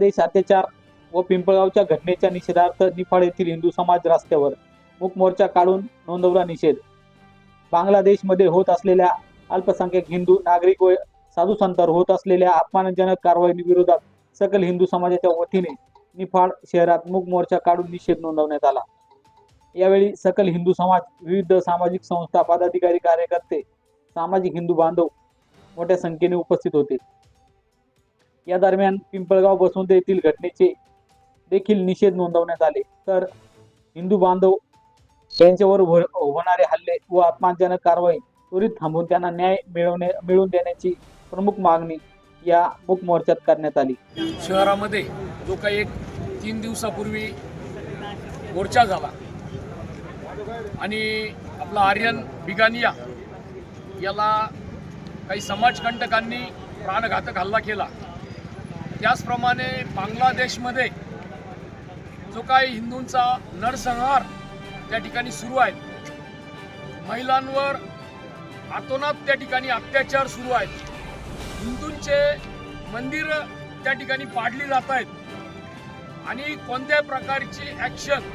बांगलादेश अत्याचार व पिंपळगावच्या घटनेच्या निषेधार्थ निफाड येथील हिंदू समाज रस्त्यावर मूक मोर्चा काढून नोंदवला निषेध. बांगलादेशमध्ये होत असलेल्या अल्पसंख्याक हिंदू नागरिक व साधू संतांवर होत असलेल्या अपमानजनक कारवाईविरोधात सकल हिंदू समाजाच्या वतीने निफाड शहरात मूक मोर्चा काढून निषेध नोंदवण्यात आला. यावेळी सकल हिंदू समाज विविध सामाजिक संस्था पदाधिकारी कार्यकर्ते सामाजिक हिंदू बांधव मोठ्या संख्येने उपस्थित होते. या दरम्यान पिंपळगाव बसवंत येथील घटनेचे देखील निषेध नोंदवण्यात आले. तर हिंदू बांधव यांच्यावर होणारे हल्ले व अपमानजनक कारवाई त्वरित थांबवून त्यांना न्याय मिळवणे मिळवून देण्याची प्रमुख मागणी या मूक मोर्चात करण्यात आली. शहरामध्ये जो काही एक तीन दिवसापूर्वी मोर्चा झाला आणि आपला आर्यन बिगानिया याला काही समाजकंटकांनी प्राणघातक हल्ला केला. त्याचप्रमाणे बांगलादेशमध्ये जो काही हिंदूंचा नरसंहार त्या ठिकाणी सुरू आहे महिलांवर आतोनात त्या ठिकाणी अत्याचार सुरू आहेत. हिंदूंचे मंदिर त्या ठिकाणी पाडली जात आहेत. आणि कोणत्याही प्रकारची ॲक्शन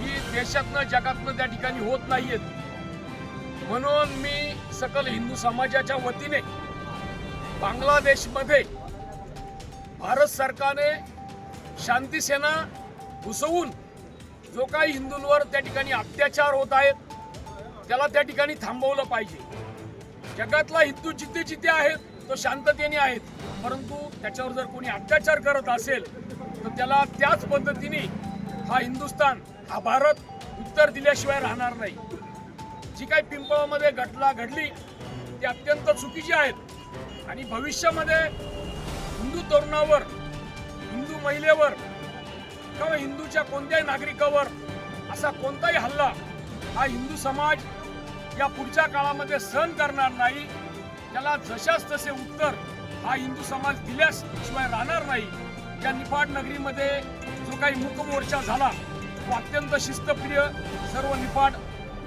ही देशातनं जगातनं त्या ठिकाणी होत नाहीयेत. म्हणून मी सकल हिंदू समाजाच्या वतीने बांगलादेशमध्ये भारत सरकारने शांतीसेना घुसवून जो काही हिंदूंवर त्या ठिकाणी अत्याचार होत आहेत त्याला त्या ठिकाणी थांबवलं पाहिजे. जगातला हिंदू जिथे जिथे आहेत तो शांततेने आहेत परंतु त्याच्यावर जर कोणी अत्याचार करत असेल तर त्याला त्याच पद्धतीने हा हिंदुस्थान हा भारत उत्तर दिल्याशिवाय राहणार नाही. जी काही पिंपळामध्ये घटना घडली ती अत्यंत चुकीची आहेत. आणि भविष्यामध्ये हिंदू तरुणावर हिंदू महिलेवर किंवा हिंदूच्या कोणत्याही नागरिकावर असा कोणताही हल्ला हा हिंदू समाज या पुढच्या काळामध्ये सहन करणार नाही. त्याला जशाच तसे उत्तर हा हिंदू समाज दिल्याशिवाय राहणार नाही. या निफाड नगरीमध्ये जो काही मूकमोर्चा झाला तो अत्यंत शिस्तप्रिय सर्व निफाड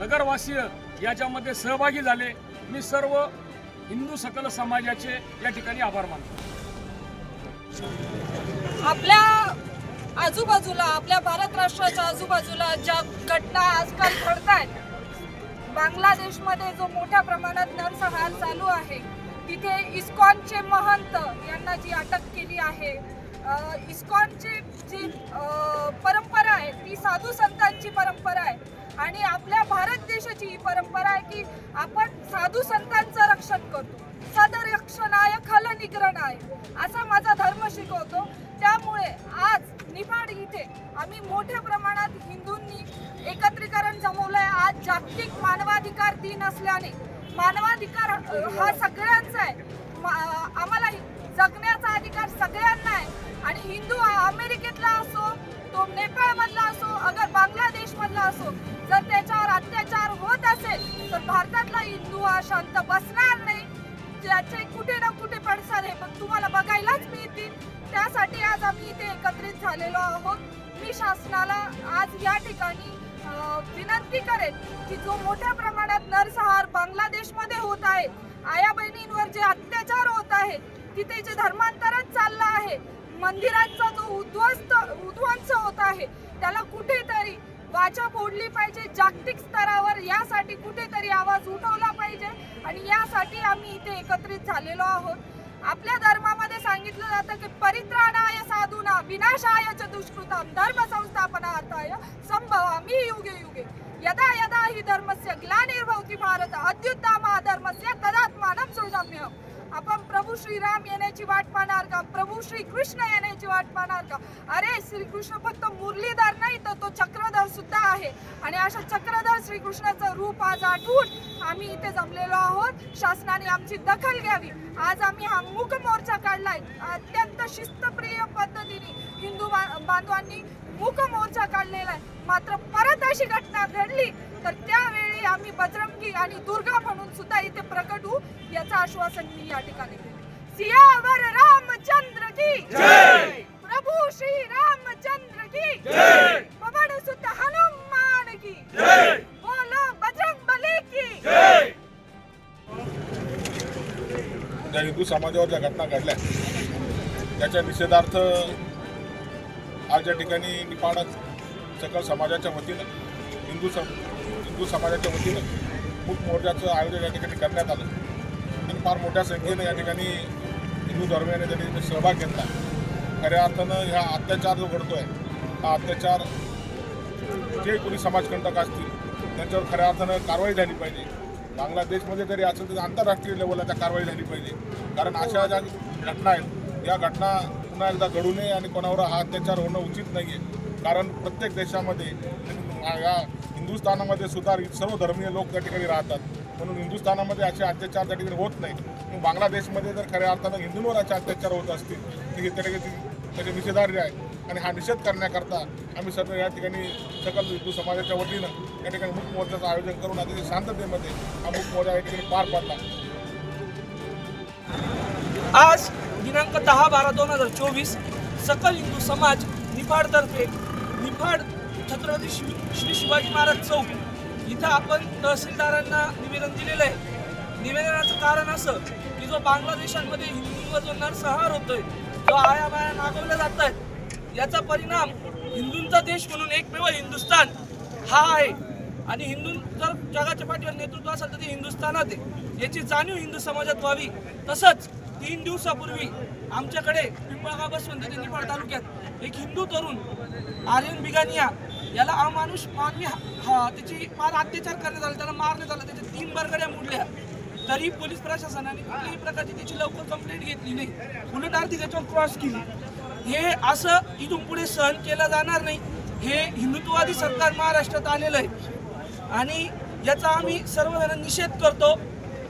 नगरवासीय याच्यामध्ये सहभागी झाले. मी सर्व हिंदू सकल समाजाचे या ठिकाणी आभार मानतो. आपल्या आजूबाजूला आपल्या भारत राष्ट्राच्या आजूबाजूला ज्या घटना आजकाल घडत आहेत बांगलादेशमध्ये जो मोठ्या प्रमाणात नरसंहार चालू आहे तिथे इस्कॉनचे महंत यांना जी अटक केली आहे इस्कॉनची जी परंपरा आहे ती साधू संतांची परंपरा आहे. आणि आपल्या भारत देशाची ही परंपरा आहे की आपण साधू संतांचं रक्षण करतो सदरक्षणाय खल निग्रणाय असा माझा धर्म शिकवतो त्यामुळे आज निफाड इथे आम्ही मोठ्या प्रमाणात हिंदूंनी एकत्रीकरण जमवलं आहे आज जागतिक मानवाधिकार दिन असल्याने मानवाधिकार हा सगळ्यांचा आहे. मा- आम्हाला जगण्याचा अधिकार सगळ्यांना आहे. आणि हिंदू हा अमेरिकेतला असो तो नेपाळमधला असो अगर बांगलादेशमधला असो जर त्याच्यावर अत्याचार होत असेल तर भारतातला हिंदू हा शांत बसणार नाही. त्याचे कुठे ना कुठे पडसाद हे पण तुम्हाला बघायलाच मिळतील. त्यासाठी आज आम्ही इथे एकत्रित झालेलो आहोत. मी शासनाला आज या ठिकाणी विनंती करेन की जो मोठ्या प्रमाणात नरसंहार बांगलादेशमध्ये होत आहे आया बहिणींवर जे अत्याचार होत आहे तिथे जे धर्मांतरण चाललं आहे मंदिरांचा जो उद्ध्वस्त उद्ध्वंस होत आहे त्याला कुठेतरी वाचा फोडली पाहिजे जागतिक स्तरावर यासाठी कुठेतरी आवाज उठवला पाहिजे आणि यासाठी आम्ही इथे एकत्रित झालेलो आहोत. आपल्या धर्मामध्ये सांगितलं जातं की परित्राणाय साधूना विनाशाय च दुष्कृतम धर्म संस्थापनार्थाय संभवामी युगे युगे। यदा यदा हि धर्मस्य ग्लानिर्भवती भारत अद्युत्तमा धर्मस्य तदात्मानं सृजाम्यहम्। आपण प्रभू श्रीराम येण्याची वाट पाहणार का? प्रभू श्री कृष्ण येण्याची वाट पाहणार का? अरे श्रीकृष्ण फक्त मुरलीधर नाही तर तो चक्रधर सुद्धा आहे. आणि अशा चक्रधर श्रीकृष्णाचं रूप आज आठवून आम्ही इथे जमलेलो आहोत. शासनाने आमची दखल घ्यावी. आज आम्ही हा मूक मोर्चा काढलाय. अत्यंत शिस्तप्रिय पद्धतीने हिंदू बांधवांनी मूक मोर्चा काढलेला आहे. मात्र परत अशी घटना घडली तर त्यावेळी बजरंगी आणि दुर्गा म्हणून सुद्धा इथे प्रकट होऊ याचं आश्वासन मी या ठिकाणी देते. सियावर रामचंद्र की प्रभू श्री रामचंद्र की पवन सुत हनुमान की बोलो बजरंग बली की ज्या! हिंदू समाजावर ज्या घटना घडल्या त्याच्या निषेधार्थ आज या ठिकाणी निपाड सकल समाजाच्या वतीनं हिंदू सम हिंदू समाजाच्या वतीनं खूप मोर्चाचं आयोजन या ठिकाणी करण्यात आलं. आणि फार मोठ्या संख्येनं या ठिकाणी हिंदू धर्मियाने त्या ठिकाणी सहभाग घेतला. खऱ्या अर्थानं ह्या अत्याचार जो घडतो आहे हा अत्याचार जे कोणी समाजकंटक असतील त्यांच्यावर खऱ्या अर्थानं कारवाई झाली पाहिजे. बांगलादेशमध्ये जरी असेल तर आंतरराष्ट्रीय लेवलला त्या कारवाई झाली पाहिजे. कारण अशा ज्या घटना आहेत या घटना पुन्हा एकदा घडू नये आणि कोणावर हा अत्याचार होणं उचित नाही आहे कारण प्रत्येक देशामध्ये या हिंदुस्थानामध्ये सुद्धा सर्व धर्मीय लोक त्या ठिकाणी राहतात. म्हणून हिंदुस्थानामध्ये असे अत्याचार त्या ठिकाणी होत नाही मग बांगलादेशमध्ये जर खऱ्या अर्थानं हिंदूंवर असे अत्याचार होत असतील तर हे त्या ठिकाणी त्याचे निषेधार्ह आहे आणि हा निषेध करण्याकरता आम्ही सर्व या ठिकाणी सकल हिंदू समाजाच्या वतीनं या ठिकाणी मुख मोर्चाचं आयोजन करून अतिशय शांततेमध्ये हा मुख मोर्चा या ठिकाणी पार पडला. आज दिनांक दहा बारा दोन हजार चोवीस सकल हिंदू समाज निफाडतर्फे निफाड छत्रपती शिव श्री शिवाजी महाराज चौक. इथं आपण तहसीलदारांना निवेदन दिलेलं आहे. निवेदनाचं कारण असं की जो बांगलादेशांमध्ये हिंदूंवर जो नरसंहार होतोय जो आया बाया नागवल्या जात आहेत याचा परिणाम हिंदूंचा देश म्हणून एकमेव हिंदुस्थान हा आहे. आणि हिंदू जर जगाच्या पाठीवर नेतृत्व असेल तर ते हिंदुस्थानात आहे. याची जाणीव हिंदू समाजात व्हावी. तसंच तीन दिवसापूर्वी आमच्याकडे पिंपळगाव बसवंत ते निफाड तालुक्यात एक हिंदू तरुण आर्यन बिगानिया याला अमानुष मानवी हा- त्याची मार अत्याचार करण्यात आला त्याला मारण्यात आलं त्याच्या तीन बरगड्या मोडल्या. तरी पोलीस प्रशासनाने कुठल्याही प्रकारची त्याची लवकर कंप्लेंट घेतली नाही. उलट आरती त्याच्यावर क्रॉस केली. हे असं इथून पुढे सहन केलं जाणार नाही. हे हिंदुत्ववादी सरकार महाराष्ट्रात आलेलं आहे. आणि याचा आम्ही सर्वजण निषेध करतो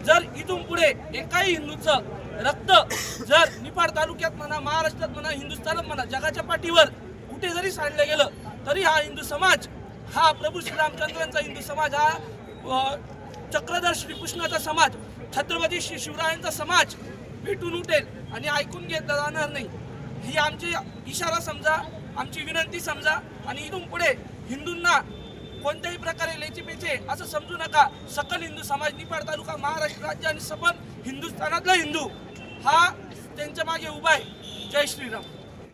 जर इथून पुढे एकाही हिंदूचं रक्त जर निफाड तालुक्यात म्हणा महाराष्ट्रात म्हणा हिंदुस्थानात म्हणा जगाच्या पाठीवर कुठे जरी सांडलं गेलं तरी हा हिंदू समाज हा प्रभू श्रीरामचंद्रांचा हिंदू समाज हा चक्रधर श्रीकृष्णाचा समाज छत्रपती श्री शिवरायांचा समाज भेटून उठेल आणि ऐकून घेतला जाणार नाही. ही आमची इशारा समजा आमची विनंती समजा आणि इथून पुढे हिंदूंना कोणत्याही प्रकारे लेचेपेचे असं समजू नका. सकल हिंदू समाज निपाड तालुका महाराष्ट्र राज्य आणि सबल हिंदुस्थानातला हिंदू हा त्यांच्या मागे उभा आहे. जय श्रीराम.